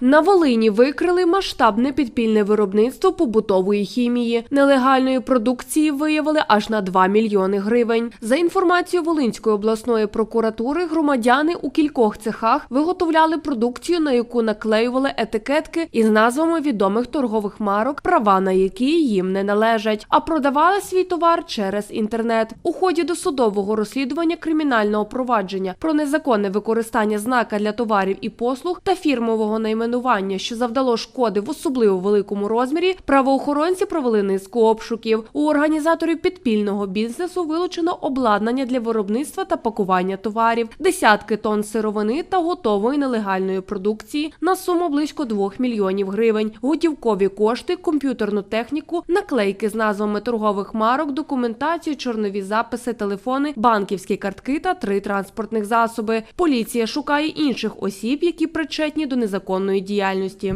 На Волині викрили масштабне підпільне виробництво побутової хімії. Нелегальної продукції виявили аж на 2 мільйони гривень. За інформацією Волинської обласної прокуратури, громадяни у кількох цехах виготовляли продукцію, на яку наклеювали етикетки із назвами відомих торгових марок, права на які їм не належать, а продавали свій товар через інтернет. У ході досудового розслідування кримінального провадження про незаконне використання знака для товарів і послуг та фірмового найменування, що завдало шкоди в особливо великому розмірі, правоохоронці провели низку обшуків. У організаторів підпільного бізнесу вилучено обладнання для виробництва та пакування товарів, десятки тонн сировини та готової нелегальної продукції на суму близько 2 мільйонів гривень, готівкові кошти, комп'ютерну техніку, наклейки з назвами торгових марок, документацію, чорнові записи, телефони, банківські картки та три транспортних засоби. Поліція шукає інших осіб, які причетні до незаконної діяльності.